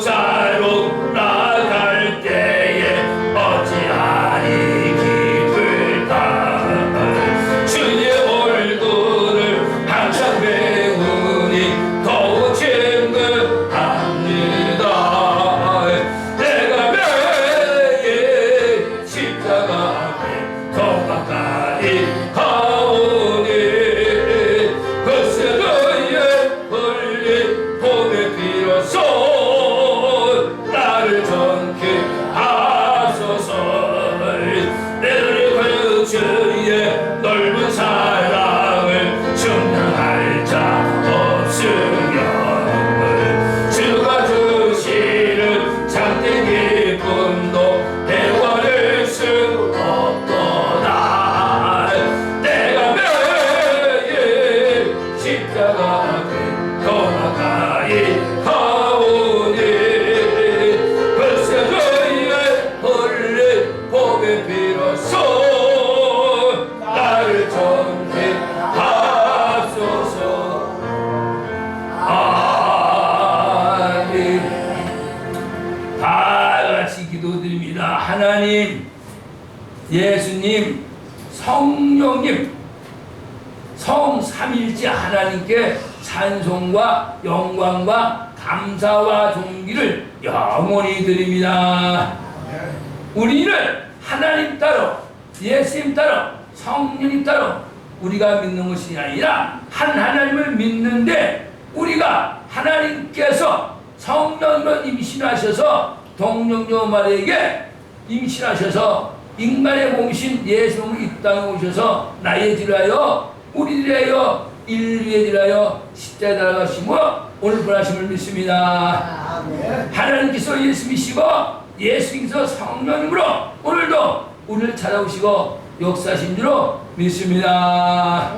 자 찬송과 영광과 감사와 존귀를 영원히 드립니다. 우리는 하나님 따로 예수님 따로 성령님 따로 우리가 믿는 것이 아니라 한 하나님을 믿는데 우리가 하나님께서 성령으로 임신하셔서 동령녀 마리에게 임신하셔서 인간의 몸이신 예수님을 이 땅에 오셔서 나의 지라여 우리들에여 인류의 지라여 십자에 달아가시고 오늘 부하심을 믿습니다. 하나님께서 예수님이시고 예수님께서 성령님으로 오늘도 우리를 찾아오시고 역사하신 줄로 믿습니다.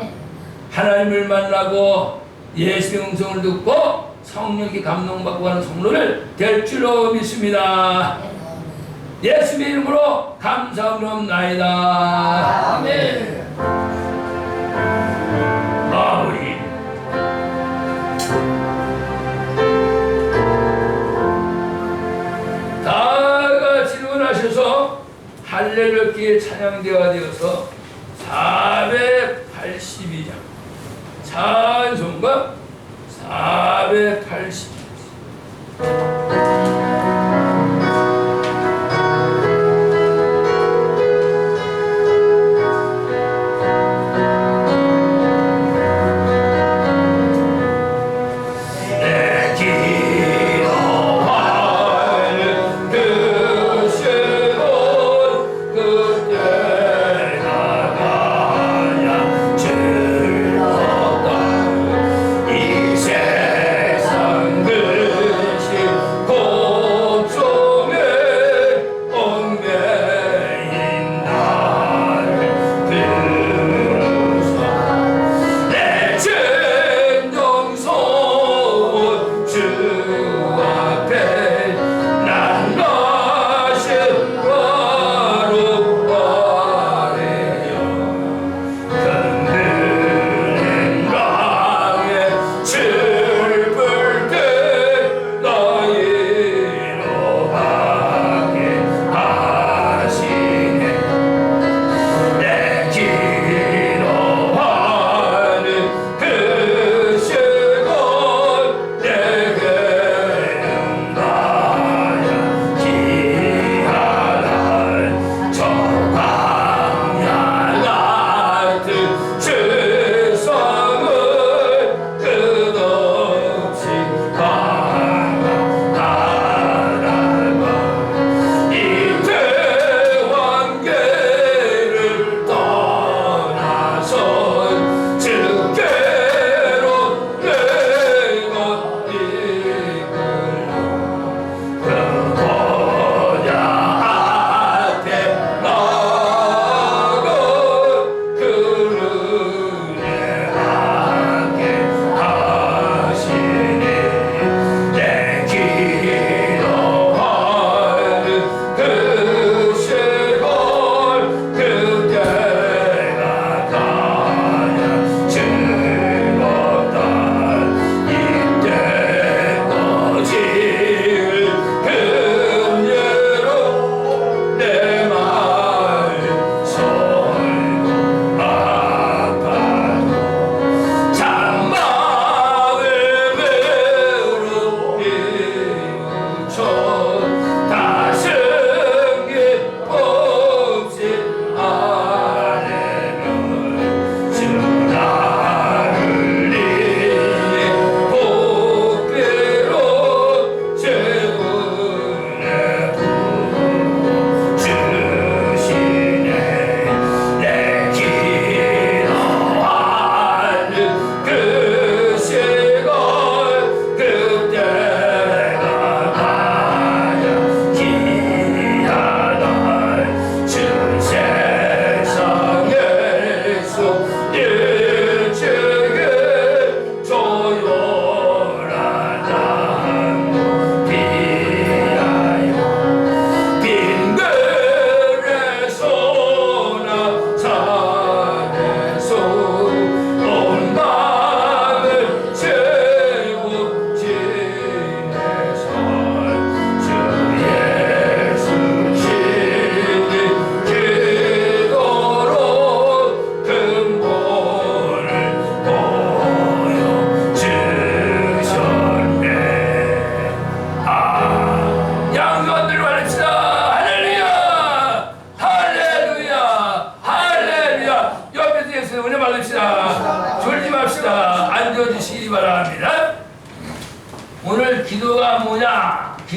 하나님을 만나고 예수의 음성을 듣고 성령께 감동받고 가는 성로를 될 줄로 믿습니다. 예수의 이름으로 감사드립나이다. 아멘. 같이 일어나셔서 할렐루야께 찬양대가 되어서 482장. 찬송가 480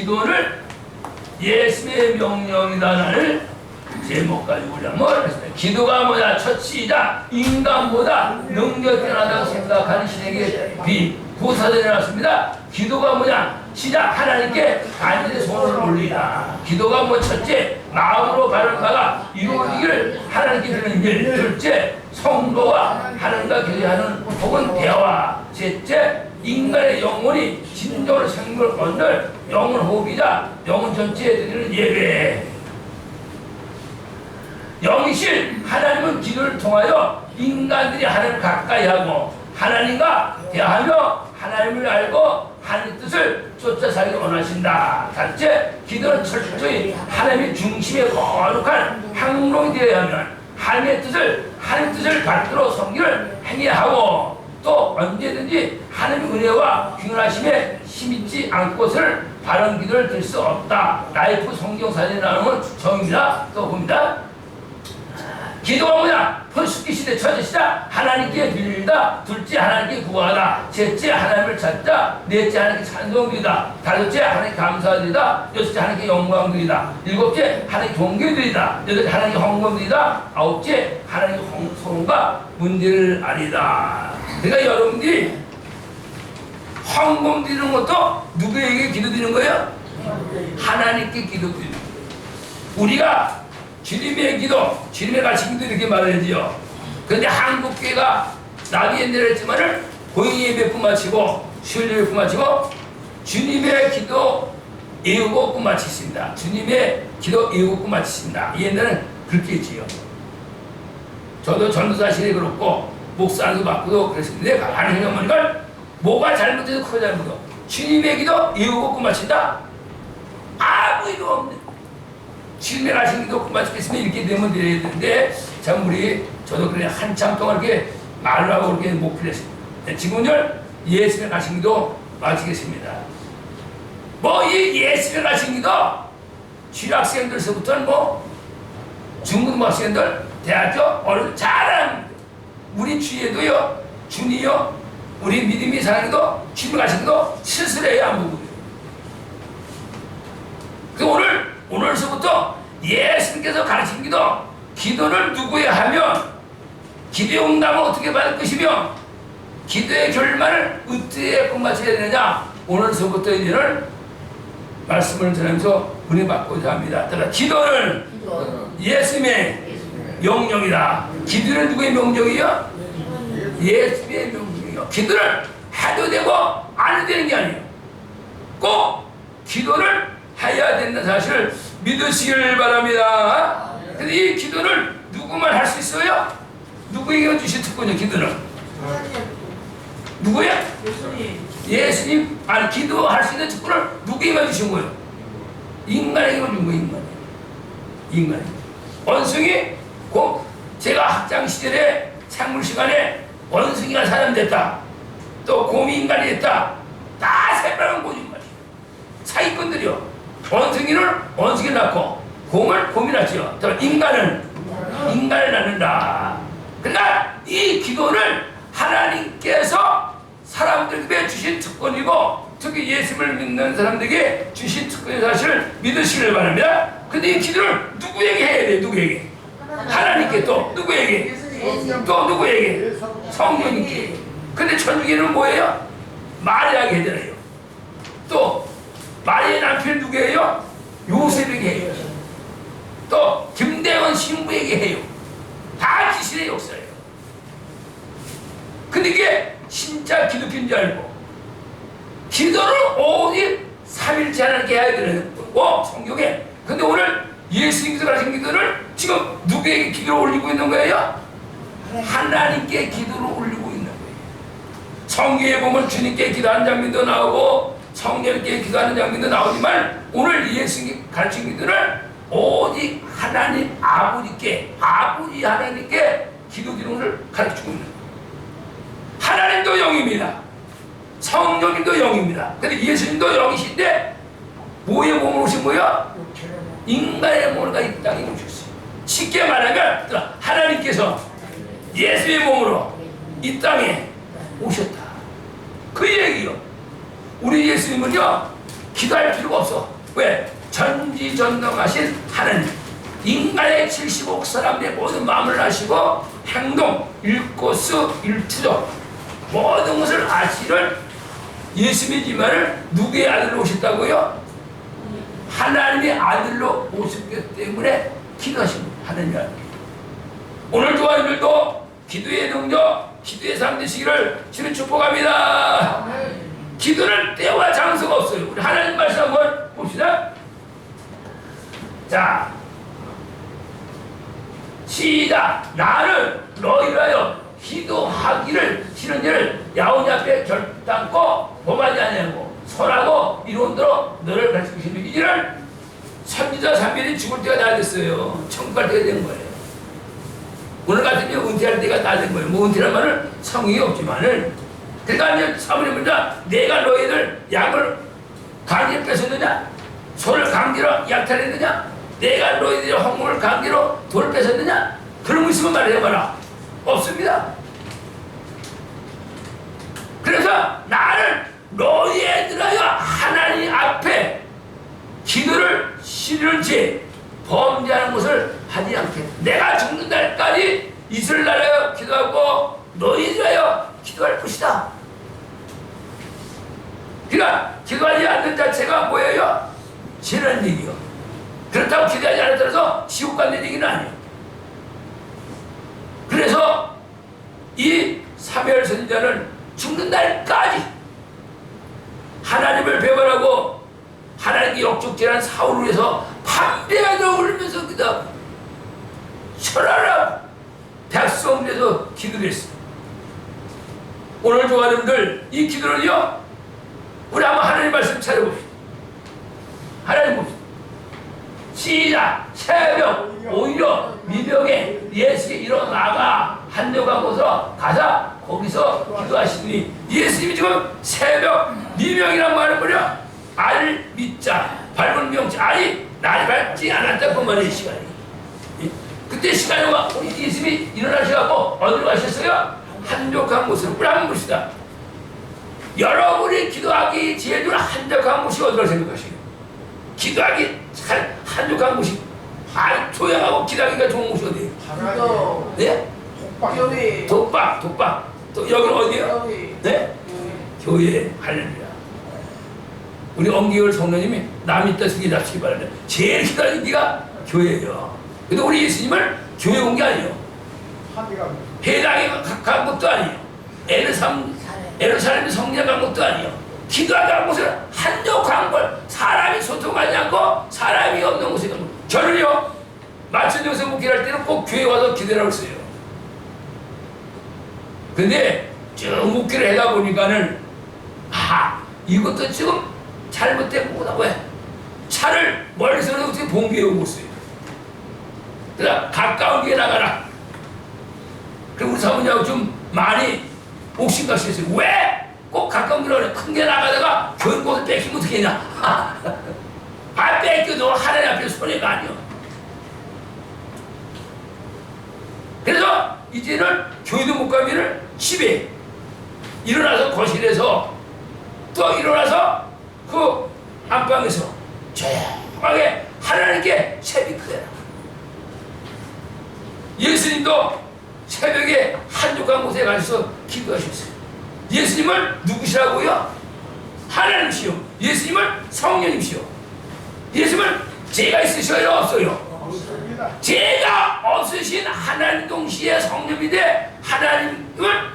기도를 예수의 명령이다라는 제목 가지고 우리가. 기도가 뭐냐? 첫 시작 인간보다 능력 뛰어나다고 생각하는 신에게 비 부사절에 나왔습니다. 기도가 뭐냐? 시작 하나님께 간절히 손을 올리라. 기도가 뭐 첫째 마음으로 바른 바가 이루어지기를 하나님께 드리는 일. 둘째 성도와 하나님과 교제하는 혹은 대화. 셋째 인간의 영혼이 진정으로 생명을 얻는 영혼 호흡이자 영혼 전체에 드리는 예배. 영이신 하나님은 기도를 통하여 인간들이 하나님을 가까이 하고 하나님과 대하며 하나님을 알고 하나님의 뜻을 쫓아 살기 원하신다. 단체 기도는 철저히 하나님의 중심에 거룩한 항롱이 되어야 하면 하나님의 뜻을 하나님의 뜻을 받도록 성기를 행해야 하고 또 언제든지 하나님의 은혜와 균하심에 힘있지 않고서는 바른 기도를 들 수 없다. 라이프 성경사전에 나오는 정입니다. 또 봅니다. 기도가 뭐냐? 퍼스기 시대 처지시다. 하나님께 빌다. 둘째 하나님께 구하다 셋째 하나님을 찾다 넷째 하나님께 찬송드리다. 다섯째 하나님께 감사드리다. 여섯째 하나님께 영광드리다. 일곱째 하나님께 동교드리다. 여덟째 하나님께 헌금드리다. 아홉째 하나님께 홍성과 문제를 아리다 그러니까 여러분들이 헌금 드리는 것도 누구에게 기도드리는 거예요? 하나님께 기도드리는 거예요 우리가 주님의 기도, 주님의 가르친 기도 이렇게 말하지요. 그런데 한국교회가 나도 옛날에 했지만은 고인의 예배 끝마치고 수요일 예배 끝마치고 주님의 기도 예우고 끝마치십니다. 주님의 기도 예우고 끝마치십니다. 옛날에는 그렇게 했지요. 저도 전도사실에 그렇고 목사 안수 받고도 그랬는데 하나님 어머니가 뭐가 잘못해도 크게 잘못해도 주님의 기도 예우고 끝마친다? 아무 이유 없는 주님의 하신 기도 끝마치겠으면 이렇게 되면 돼야 되는데 참 우리 저도 그래 한참 동안 이렇게 말을 하고 그렇게 목표를 했습니다. 네, 지금은 예수의 가신 기도 마치겠습니다. 뭐 이 예수의 가신 기도 취학생들서부터는 뭐 중고등학생들 대학교 어른 잘하는 우리 주위에도요 준이요 우리 믿음이 사랑기도 주님 가신 기도 스스로해야 안 보고 그 오늘 오늘서부터 예수님께서 가르친 기도 기도를 누구에 하면 기도의 응답을 어떻게 받을 것이며 기도의 결말을 어떻게 끝마쳐야 되느냐 오늘서부터 이제는 말씀을 전하면서 은혜 받고자 합니다. 따라 기도는 예수님의 명령이다. 기도는 누구의 명령이요? 예수님의 명령이요. 기도를 해도 되고 안 해도 되는 게 아니에요. 꼭 기도를 해야 된다는 사실을 믿으시길 바랍니다. 근데 이 기도를 누구만 할 수 있어요? 누구에게 주신 특권이요, 기도는? 누구야? 예수님, 아니, 기도할 수 있는 특권을 누구에게 주신 거예요? 인간에게만 준 거예요, 인간. 인간에게. 원숭이, 고, 제가 학창 시절에 생물 시간에 원숭이가 사람 됐다. 또 곰이 인간이 됐다. 다 새빨간 거짓말이에요. 사기꾼들이요. 원숭이를 원숭이를 낳고 곰을 곰이 낳지요. 또 인간은 인간을 낳는다. 그러나 이 기도를 하나님께서 사람들에게 주신 특권이고 특히 예수를 믿는 사람들에게 주신 특권의 사실을 믿으시길 바랍니다. 근데 이 기도를 누구에게 해야 돼? 누구에게? 하나님께 또 누구에게? 또 누구에게? 성령님께. 근데 천주교는 뭐예요? 마리아에게 해드려요. 또 마리아 남편 누구예요? 요셉에게 해요. 또 김대원 신부에게 해요. 다 귀신의 역사예요. 근데 이게 진짜 기독교인 줄 알고 기도를 오직 3일째 하나님께 해야 되는 거 성경에 근데 오늘 예수님께서 가신 기도를 지금 누구에게 기도를 올리고 있는 거예요? 하나님께 기도를 올리고 있는 거예요. 성경에 보면 주님께 기도하는 장면도 나오고 성령께 기도하는 장면도 나오지만 오늘 예수님이 가르친 기도를 오직 하나님 아버지께 아버지 하나님께 기도 기도를 가르치고 있는 거예요. 하나님도 영입니다. 성령님도 영입니다. 근데 예수님도 영이신데 뭐의 몸으로 오신 거예요? 인간의 몸으로 이 땅에 오셨어요. 쉽게 말하면 하나님께서 예수의 몸으로 이 땅에 오셨다. 그 얘기요. 우리 예수님은요 기도할 필요가 없어. 왜? 전지전능하신 하나님. 인간의 75억 사람의 모든 마음을 아시고 행동, 일코스, 일투족 모든 것을 아시는 예수 믿지만을 누구의 아들로 오셨다고요? 하나님의 아들로 오셨기 때문에 거예요. 아들. 오늘 교환들도 기도의 능력, 기도의 삶 되시기를 주는 축복합니다. 기도는 때와 장소가 없어요. 우리 하나님 말씀 한번 봅시다. 자, 시작. 나는 너희라여 기도하기를 싫은 일을 야훼 앞에 결단코 범하지 아니하고 선하고 이룬 대로 너를 가르치시는 이를 선지자 삼일이 죽을 때가 다 됐어요. 천국 갈 때가 된 거예요. 오늘 같은 경우 은퇴할 때가 다 된 거예요. 뭐 은퇴란 말은 성의가 없지만은 그러니까 이제 사모님 문자 내가 너희들 양을 강제로 뺏었느냐? 소를 강제로 약탈했느냐? 내가 너희들의 홍물을 강제로 돌을 뺏었느냐? 그런 거 있으면 말해봐라. 없습니다. 그래서 나는 너희들하여 하나님 앞에 기도를 실은지 범죄하는 것을 하지 않겠다. 내가 죽는 날까지 이스라엘 나라여 기도하고 너희들하여 기도할 것이다. 그러니까 기도하지 않는 자체가 뭐예요? 지는 얘기요. 그렇다고 기도하지 않았더라도 지옥 가는 얘기는 아니에요. 그래서 이 사별 선자는 죽는 날까지 하나님을 배반하고 하나님께 역적질한 사울을 위해서 밤새가 울면서 기도 철하라 백성 위해서 기도를 했어요. 오늘 좋아하는들 이 기도를요 우리 한번 하나님 말씀 차려봅시다. 하나님 봅시다. 시작 새벽 오히려 미벽에 예수께 일어나가 한여가 곳으로 가자 거기서 기도하시니 예수님이 지금 새벽 미명이란 말은 뭐냐 알 믿자 밟은 명자 아니 날 밟지 않았다 그 말의 시간이 예? 그때 시간이 와 우리 예수님이 일어나셔갖고 어디로 가셨어요? 한적한 곳으로 한번 봅시다 여러분이 기도하기 좋은 한적한 곳이 어디라고 생각하세요? 기도하기 잘 한적한 곳이 아 조용하고 기도하기가 좋은 곳이 어디예요? 기도 네? 교회 독박 독박 또 여기는 어디예요? 교회 네? 교회 할렐루야 우리 엄기열 성도님이 남이 뜻이 잡시기 바랍니다. 제일 기다리는 데가 교회예요. 근데 우리 예수님을 교회 온 게 아니에요. 해당에 가- 간 것도 아니에요. 에르삼 에르사람이 성령 간 것도 아니에요. 기도하다 곳은 한적한 걸 사람이 소통하지 않고 사람이 없는 곳에 간 거. 저는요 맞춘 요새 목회할 때는 꼭 교회 와서 기도라고 써요. 근데 쭉 목회를 하다 보니까는 아 이것도 지금 잘못된 거구나 왜 차를 멀리서 어떻게 봉기해 오고 있어요 그래서 가까운 게 나가라 그리고 우리 사모님하고 좀 많이 옥신각신했어요. 왜? 꼭 가까운 길로 그래. 큰게 나가다가 교육권을 뺏기면 어떻게 했냐? 아, 뺏겨도 하나님 앞에 손해가 아니야. 그래서 이제는 교회도 못 가면은 집에 일어나서 거실에서 또 일어나서 그 안방에서 조용하게 하나님께 새벽 그대라. 예수님도 새벽에 한적한 곳에 가셔서 기도하셨어요. 예수님을 누구시라고요? 하나님이시요. 예수님을 성령님이시요. 예수님을 제가 있으셔요? 없어요? 제가 없으신 하나님 동시에 성령인데 하나님을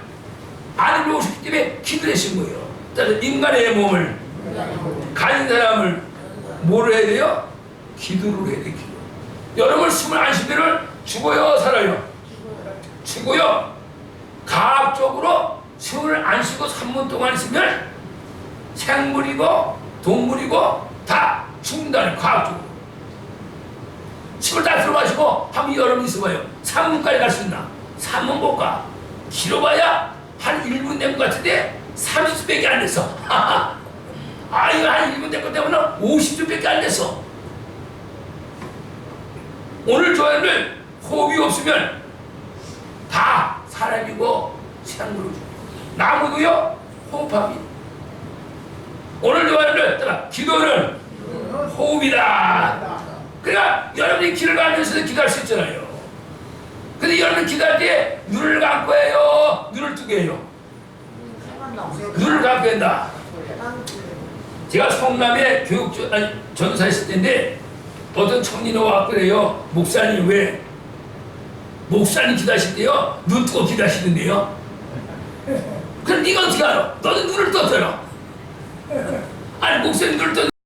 아들로 오셨기 때문에 기도하신 거예요. 인간의 몸을 가진 사람을 뭐로 해야 돼요? 기도로 해야 돼요. 기도. 여러분 숨을 안 쉬면은 죽어요, 살아요? 죽어요. 과학적으로 숨을 안 쉬고 3분 동안 있으면 생물이고 동물이고 다 죽는다는 과학적으로. 숨을 다 들어마시고 한번 여러분 있어봐요. 3분까지 갈 수 있나? 3분 못 가. 길어봐야 한 1분 된 것 같은데 30분밖에 안 됐어. 아 이거 한 1분 된것 때문에 50분밖에 안 됐어. 오늘 조연을 호흡이 없으면 다 사람이고 생물로 죽어. 나무도요 호흡합니다. 오늘 요한을 했더라. 기도는 호흡이다. 그러니까 여러분이 길을 가면서 기도할 수 있잖아요. 근데 여러분 기도할 때 눈을 감고 해요. 눈을 뜨게 해요. 눈을 감고 한다. 제가 성남에 교육 전- 아니 전도사 있을 때인데 어떤 청년이 와갖고 그래요. 목사님 왜 목사님 때요 눈 뜨고 기도하시던데요. 그럼 네가 어떻게 알아? 너는 눈을 떴잖아. 아니 목사님 눈을 떴.